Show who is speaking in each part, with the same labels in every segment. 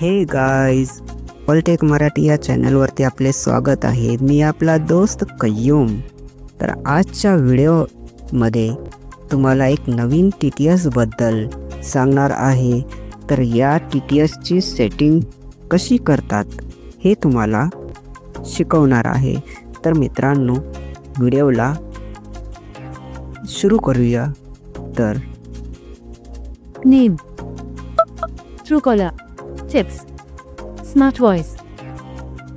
Speaker 1: हे guys polytech Marathi या चॅनलवरती आपले स्वागत आहे. मी आपला दोस्त कय्यूम. तर आजच्या व्हिडिओमध्ये तुम्हाला एक नवीन टी टी एसबद्दल सांगणार आहे. तर या टी टी एसची सेटिंग कशी करतात हे तुम्हाला शिकवणार आहे. तर मित्रांनो व्हिडिओला सुरू करूया. तर
Speaker 2: Name Truecaller Tips. Smart Voice.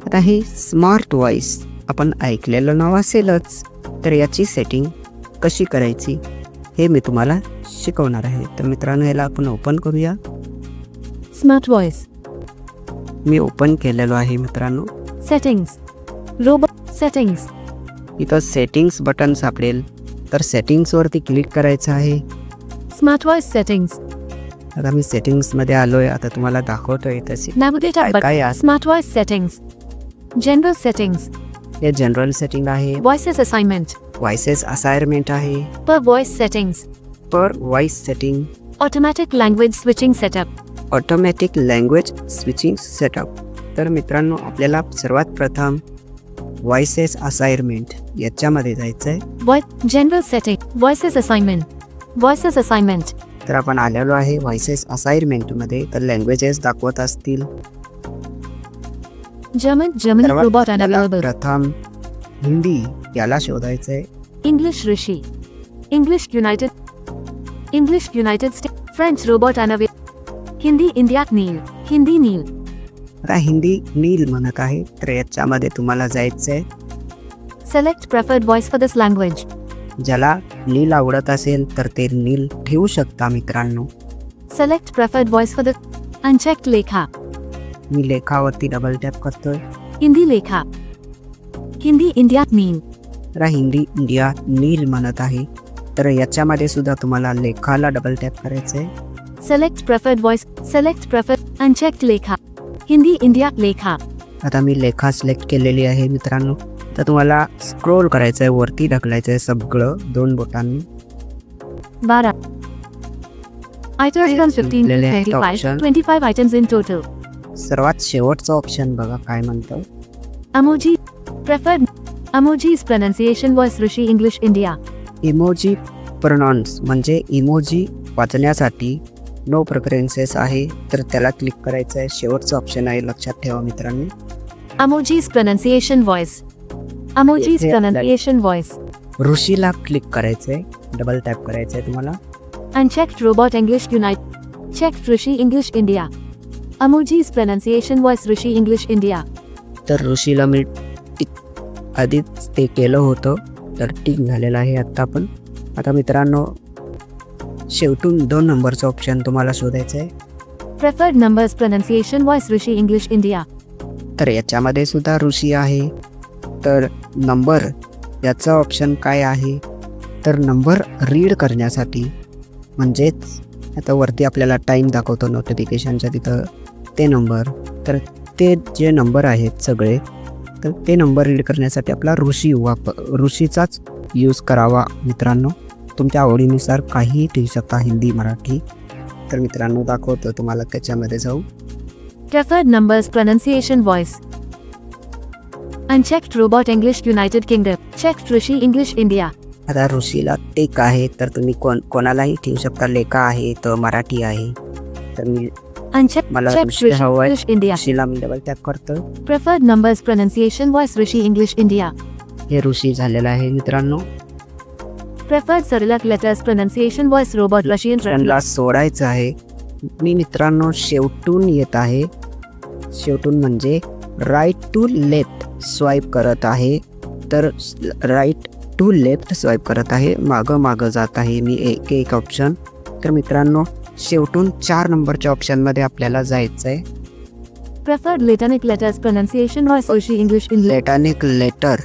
Speaker 1: आता हे स्मार्ट वॉईस आपण ऐकलेलं नाव असेलच. तर याची सेटिंग कशी करायची हे मी तुम्हाला शिकवणार आहे. तर मित्रांनो याला आपण ओपन करूया.
Speaker 2: Smart Voice.
Speaker 1: मी ओपन केलेलो आहे मित्रांनो.
Speaker 2: Settings. Robot Settings.
Speaker 1: इथं सेटिंग्स बटन सापडेल. तर सेटिंग्सवरती क्लिक करायचं आहे.
Speaker 2: Smart Voice Settings.
Speaker 1: आता मी सेटिंग्समध्ये आलोय आता तुम्हाला दाखवतोय तशी
Speaker 2: smart voice settings general settings
Speaker 1: या जनरल सेटिंग आहे.
Speaker 2: व्हॉइसेस असाइनमेंट
Speaker 1: व्हॉइसेस असाइनमेंट आहे.
Speaker 2: Per voice settings
Speaker 1: per voice setting
Speaker 2: automatic language switching setup
Speaker 1: automatic language switching setup तर मित्रांनो आपल्याला सर्वात प्रथम व्हॉइसेस असाइनमेंट याच्यामध्ये जायचंय.
Speaker 2: Voice general setting voices assignment voices assignment
Speaker 1: तर आपण आलेलो आहे. व्हॉइसेस असाइनमेंटमध्ये तर लँग्वेजेस दाखवत असतील.
Speaker 2: जमन
Speaker 1: जमन
Speaker 2: रोबोट
Speaker 1: प्रथम हिंदी याला शोधायचंय.
Speaker 2: English Rishi. English United English United state French robot अनवे Hindi India Neel Hindi Neel
Speaker 1: आता हिंदी नील म्हणत आहे. तर याच्यामध्ये तुम्हाला जायचंय.
Speaker 2: Select preferred voice for this language
Speaker 1: ज्याला नील आवडत असेल तर ते नील ठेवू शकता मित्रांनो.
Speaker 2: Select preferred voice for the uncheck Lekha
Speaker 1: me लेखावरती double tap करतोय.
Speaker 2: हिंदी लेखा हिंदी इंडिया मीन
Speaker 1: रा हिंदी इंडिया नील म्हणत आहे. तर याच्यामध्ये सुद्धा तुम्हाला लेखाला डबल टॅप करायचंय.
Speaker 2: Select preferred voice select prefer uncheck Lekha Hindi India लेखा
Speaker 1: आता मी लेखा सिलेक्ट केलेली आहे मित्रांनो. तर तुम्हाला स्क्रोल करायचं आहे वरती ढकलायचं आहे सगळं दोन बोटांनी
Speaker 2: Bara. Items from 15 to
Speaker 1: Lele,
Speaker 2: 25.
Speaker 1: option.
Speaker 2: 25 items in total.
Speaker 1: सर्वात शेवटचं ऑप्शन बघा काय म्हणतं
Speaker 2: Emoji. Preferred. Emojis pronunciation voice Rishi English India.
Speaker 1: Emoji pronounce म्हणजे इमोजी वाचण्यासाठी नो प्रेफरन्सेस आहे तर त्याला क्लिक करायचं आहे शेवटचं ऑप्शन आहे लक्षात ठेवा मित्रांनो
Speaker 2: Emojis pronunciation voice.
Speaker 1: Emojis
Speaker 2: pronunciation voice
Speaker 1: ऋषीला क्लिक करायचं डबल टॅप करायचं तुम्हाला.
Speaker 2: And check robot English United check Rishi English India emojis pronunciation voice Rishi English India
Speaker 1: तर ऋषीला मी टिक आधीच ते केलं होतं. तर टीम झालेलं आहे आत्ता पण. आता मित्रांनो शेवटून दोन नंबरचं ऑप्शन तुम्हाला शोधायचं आहे
Speaker 2: preferred numbers pronunciation voice Rishi English India
Speaker 1: तर याच्यामध्ये सुद्धा ऋषी आहे. तर नंबर याचा ऑप्शन काय आहे? तर नंबर रीड करण्यासाठी म्हणजेच आता वरती आपल्याला टाईम दाखवतो नोटिफिकेशनच्या तिथं ते नंबर तर ते जे नंबर आहेत सगळे तर ते नंबर रीड करण्यासाठी आपला ऋषी वाप ऋषीचाच यूज करावा मित्रांनो. तुमच्या आवडीनुसार काहीही ठेवू शकता हिंदी मराठी. तर मित्रांनो दाखवतो तुम्हाला त्याच्यामध्ये जाऊ.
Speaker 2: Preferred numbers pronunciation voice unchecked robot English United Kingdom check Rishi English India
Speaker 1: आता ऋषीला टेक आहे तर तुम्ही कोण कोणालाही ठेवू शकता. लेखा आहे तर मराठी आहे. तर मी
Speaker 2: अनचेक
Speaker 1: मला ऋषी
Speaker 2: इंडिया
Speaker 1: ऋषीला मी डबल टॅप करतो
Speaker 2: preferred numbers pronunciation voice Rishi English India
Speaker 1: हे ऋषी झालेला आहे मित्रांनो.
Speaker 2: Preferred Cyrillic letters pronunciation voice robot Russian
Speaker 1: ला सोडायचं आहे. मी मित्रांनो शेवटून येत आहे. शेवटून म्हणजे राईट टू लेफ्ट स्वाईप करत आहे तर राईट टू लेफ्ट स्वाईप करत आहे. मागं मागं जात आहे मी एक एक ऑप्शन तर मित्रांनो शेवटून चार नंबरच्या ऑप्शनमध्ये आपल्याला जायचं आहे
Speaker 2: Preferred Latinic letters pronunciation voice Rishi English India.
Speaker 1: लेटानिक लेटर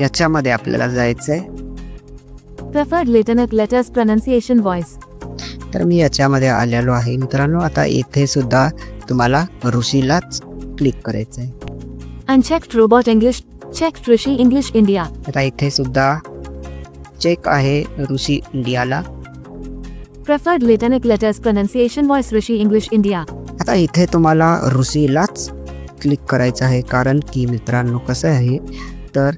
Speaker 1: याच्यामध्ये आपल्याला जायचं आहे
Speaker 2: Preferred Latinic letters pronunciation voice.
Speaker 1: तर मी याच्यामध्ये आलेलो आहे मित्रांनो. आता इथे सुद्धा तुम्हाला ऋषीलाच क्लिक करायचं आहे
Speaker 2: Unchecked robot English. Checked Rishi English India.
Speaker 1: आता इथे सुद्धा चेक आहे ऋषी इंडियाला
Speaker 2: Preferred Latinic letters pronunciation voice Rishi English India.
Speaker 1: आता इथे तुम्हाला ऋषीलाच क्लिक करायचं आहे कारण की मित्रांनो कसं आहे तर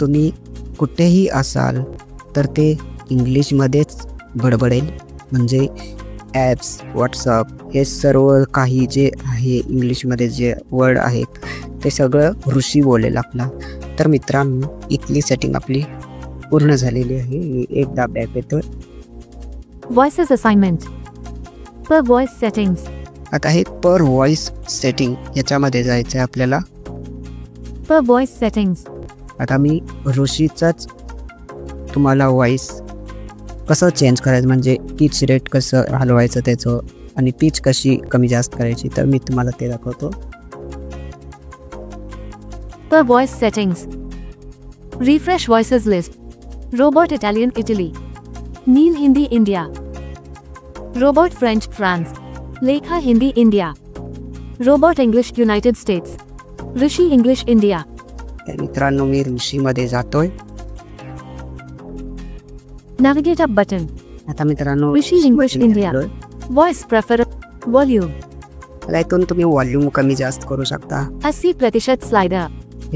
Speaker 1: तुम्ही कुठेही असाल तर ते इंग्लिशमध्येच बडबडेल म्हणजे ॲप्स व्हॉट्सअप हे सर्व काही जे आहे इंग्लिशमध्ये जे वर्ड आहेत ते सगळं ऋषी बोलेल आपला तर मित्रांनो इथली सेटिंग आपली पूर्ण झालेली आहे एकदा बॅक येतो
Speaker 2: Voices assignment. Per voice settings.
Speaker 1: आता हे पर व्हॉइस सेटिंग याच्यामध्ये जायचं आहे आपल्याला
Speaker 2: Per voice settings.
Speaker 1: आता मी ऋषीचाच तुम्हाला व्हॉइस कसं चेंज करायचं म्हणजे पिच रेट कसं हलवायचं त्याचं आणि पिच कशी कमी जास्त करायची तर मी तुम्हाला ते दाखवतो
Speaker 2: Per voice settings. Refresh voices list. Robot Italian Italy. Neil Hindi India. Robot French France. Lekha Hindi India. Robot English United States. Rishi English India.
Speaker 1: तर मित्रांनो मी ऋषीमध्ये जातोय
Speaker 2: Navigate up button.
Speaker 1: आता मित्रांनो
Speaker 2: Rishi English India. Voice prefer. Volume.
Speaker 1: आता इथून तुम्ही volume कमी जास्त करू शकता
Speaker 2: 80 प्रतिशत स्लाइडर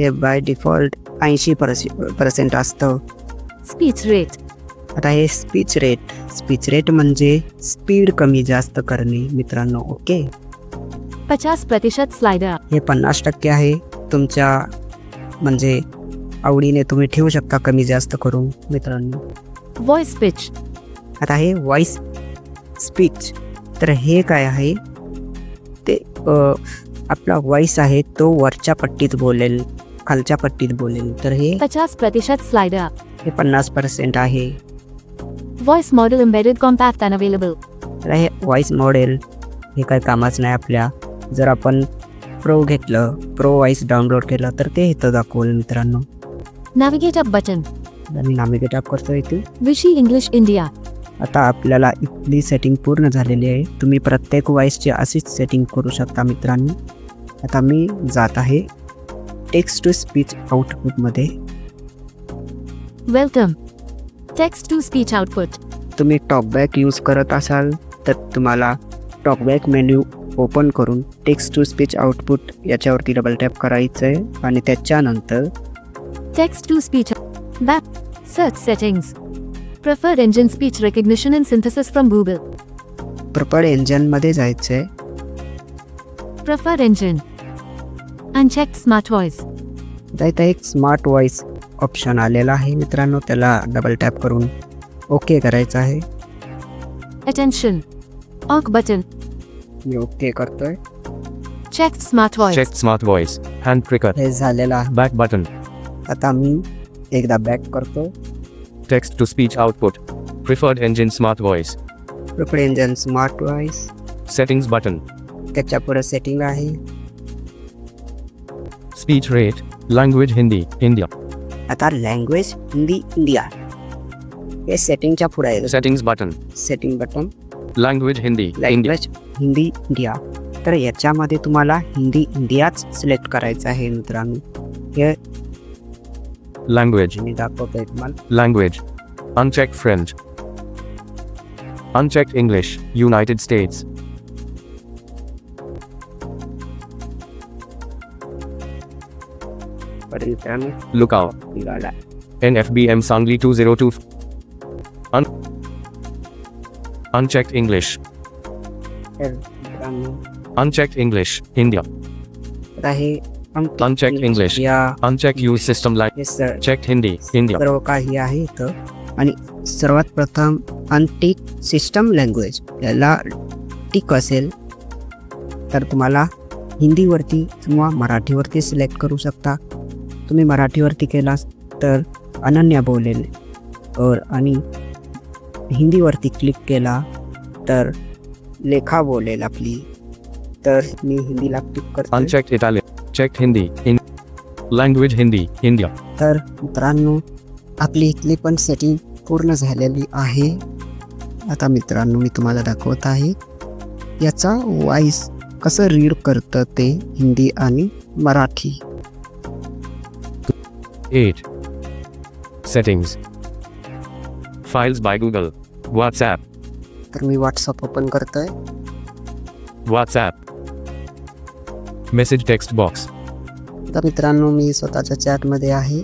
Speaker 1: हे बाय डिफॉल्ट ऐंशी पर्सेंट असतं.
Speaker 2: स्पीच रेट
Speaker 1: आता हे स्पीच रेट स्पीच रेट म्हणजे स्पीड कमी जास्त करणे मित्रांनो ओके
Speaker 2: पचास प्रतिशत स्लाइडर
Speaker 1: हे पन्नास टक्के आहे. तुमच्या म्हणजे आवडीने तुम्ही ठेवू शकता कमी जास्त करून मित्रांनो.
Speaker 2: व्हॉइस पिच
Speaker 1: आता हे व्हॉइस स्पीच तर हे काय आहे? ते आपला व्हॉइस आहे तो वरच्या पट्टीत बोलेल. खालच्या पट्टीत बोलेल तर हे
Speaker 2: पचास प्रतिशत स्लाइडर
Speaker 1: हे पन्नास पर्सेंट आहे.
Speaker 2: Voice model embedded compact and available
Speaker 1: तर हे व्हॉइस मॉडेल हे काही कामाचं नाही आपल्या. जर आपण प्रो घेतलं प्रो व्हॉइस डाउनलोड केलं तर ते इथं दाखवलं मित्रांनो.
Speaker 2: नॅव्हिगेट अप बटन
Speaker 1: आणि नामिगेट ॲप करतो इथे.
Speaker 2: विशी इंग्लिश इंडिया
Speaker 1: आता आपल्याला इथली सेटिंग पूर्ण झालेली आहे. तुम्ही प्रत्येक व्हॉइसची अशीच सेटिंग करू शकता मित्रांनो. आता मी जात आहे. टेक्स्ट टू स्पीच आउटपुटमध्ये
Speaker 2: welcome text to speech output
Speaker 1: तुम्ही टॉकबॅक यूज करत असाल तर तुम्हाला टॉकबॅक मेन्यू ओपन करून टेक्स्ट टू स्पीच आउटपुट याच्यावरती डबल टॅप करायचं आहे आणि त्याच्यानंतर
Speaker 2: text to speech back search settings preferred engine speech recognition and synthesis from Google.
Speaker 1: Proper इंजनमध्ये जायचं आहे
Speaker 2: Preferred engine. And check smart
Speaker 1: voice इथं एक स्मार्ट वॉइस ऑप्शन आलेला आहे मित्रांनो त्याला डबल टॅप करून ओके करायचं आहे.
Speaker 2: अटेन्शन ऑक बटन
Speaker 1: मी ओके करतोय.
Speaker 2: Check smart voice
Speaker 3: check smart voice hand trigger
Speaker 1: हे झालेलं आहे.
Speaker 3: बॅक बटन
Speaker 1: आता मी एकदा बॅक करतो
Speaker 3: text to speech output preferred engine smart voice
Speaker 1: preferred engine smart voice
Speaker 3: settings button
Speaker 1: त्याच्या पुढे सेटिंग आहे.
Speaker 3: Speech rate. Language Hindi. India.
Speaker 1: आता लँग्वेज हिंदी इंडिया हे सेटिंगच्या पुढे आहे
Speaker 3: Settings button.
Speaker 1: Setting button
Speaker 3: Language Hindi. India.
Speaker 1: Language Hindi India तर याच्यामध्ये तुम्हाला हिंदी इंडियाच सिलेक्ट करायचं आहे मित्रांनो हे
Speaker 3: Language.
Speaker 1: मी दाखवतोय तुम्हाला
Speaker 3: Language. Unchecked French. Unchecked English. United States.
Speaker 1: पण मित्रांनो
Speaker 3: Lookout. NFBM Sangli 202. Un- Unchecked English. Unchecked English. India. Unchecked English.
Speaker 1: या
Speaker 3: Unchecked use system language.
Speaker 1: हे सर
Speaker 3: Checked Hindi. India.
Speaker 1: सर्व काही आहे इथं आणि सर्वात प्रथम अनटिक सिस्टम लँग्वेज याला टिक असेल तर तुम्हाला हिंदीवरती किंवा मराठीवरती सिलेक्ट करू शकता तुम्ही मराठीवरती केलास तर अनन्या बोलेल और आणि हिंदीवरती क्लिक केला तर लेखा बोलेल आपली तर मी हिंदीला क्लिक करतो
Speaker 3: Unchecked Italian. Checked Hindi. In language Hindi. India.
Speaker 1: तर मित्रांनो आपली इथली पण सेटिंग पूर्ण झालेली आहे आता मित्रांनो मी तुम्हाला दाखवत आहे याचा वॉइस कसं रीड करतं ते हिंदी आणि Marathi
Speaker 3: 8. Settings. Files by Google. WhatsApp.
Speaker 1: तर मी व्हॉट्सअप ओपन करतोय.
Speaker 3: व्हॉट्सअप मेसेज टेक्स्ट बॉक्स
Speaker 1: तर मित्रांनो मी स्वतःच्या चॅटमध्ये आहे.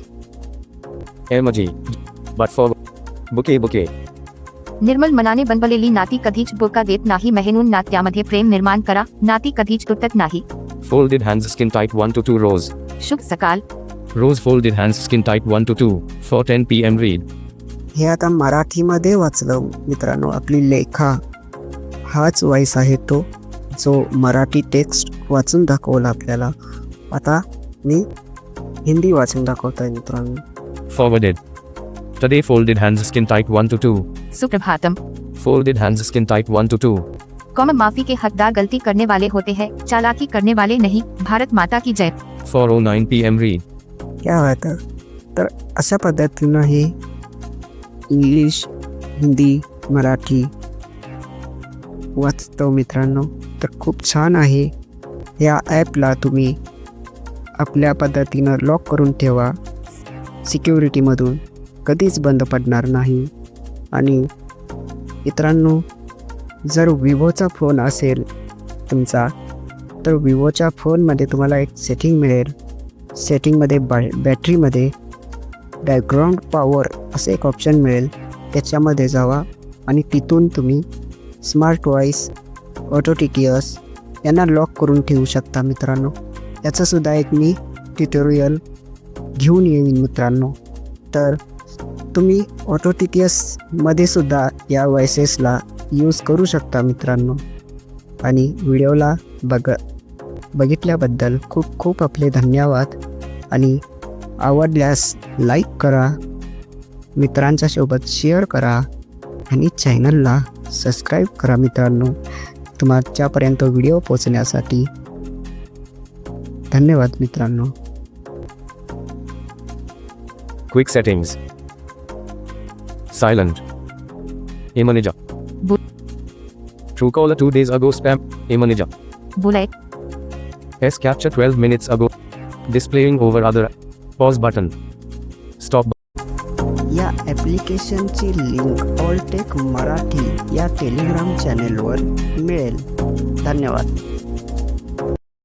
Speaker 3: Emoji but for bouquet bouquet
Speaker 2: निर्मल मनाने बनवलेली नाती कधीच बोका देत नाही. मेहनून नात्यामध्ये प्रेम निर्माण करा. नाती कधीच तुटत नाही.
Speaker 3: Folded hand skin type one two two rose
Speaker 2: शुभ सकाळ
Speaker 3: Rose folded hands skin tight 1 to 2. For 10 pm read.
Speaker 1: हे आता मराठीमध्ये वाचलं मित्रांनो आपली लेखा हाच वॉइस आहे तो जो मराठी टेक्स्ट वाचून दाखवला आपल्याला आता मी हिंदी वाचून दाखवत आहे मित्रांनो
Speaker 3: Forwarded. Today folded hands skin tight 1 to 2.
Speaker 2: Suprabhatam
Speaker 3: Folded hands skin tight 1 to 2.
Speaker 2: कौम माफी के हकदार गलती करने वाले होते हैं चालाकी करने वाले नहीं भारत माता की जय
Speaker 3: 409 pm read.
Speaker 1: क्या होतं तर अशा पद्धतीनं हे इंग्लिश हिंदी मराठी वाचतो मित्रांनो. तर खूप छान आहे. या ॲपला तुम्ही आपल्या पद्धतीनं लॉक करून ठेवा. सिक्युरिटीमधून कधीच बंद पडणार नाही. आणि मित्रांनो जर विवोचा फोन असेल तुमचा तर विवोच्या फोनमध्ये तुम्हाला एक सेटिंग मिळेल. सेटिंगमध्ये बॅ बॅटरीमध्ये बॅकग्राऊंड पॉवर असं एक ऑप्शन मिळेल. त्याच्यामध्ये जावा आणि तिथून तुम्ही smart voice auto T T S यांना लॉक करून ठेवू शकता मित्रांनो. याचंसुद्धा एक मी ट्युटोरियल घेऊन येईन मित्रांनो. तर तुम्ही ऑटो टी टी एसमध्ये सुद्धा या वॉयसेसला यूज करू शकता मित्रांनो. आणि व्हिडिओला बघ बघितल्याबद्दल खूप खूप आपले धन्यवाद आणि आवडल्यास लाईक करा मित्रांच्या सोबत शेअर करा आणि चॅनलला सबस्क्राईब करा मित्रांनो तुमच्यापर्यंत व्हिडिओ पोचण्यासाठी धन्यवाद मित्रांनो
Speaker 3: Quick settings. Silent. Imanija.
Speaker 2: Bu-
Speaker 3: Truecaller 2 days ago spam.
Speaker 2: Bullet
Speaker 3: S capture 12 minutes ago. Displaying over other. Pause button. Stop.
Speaker 1: या ॲप्लिकेशनची लिंक ऑलटेक मराठी या टेलिग्राम चॅनेलवर मिळेल धन्यवाद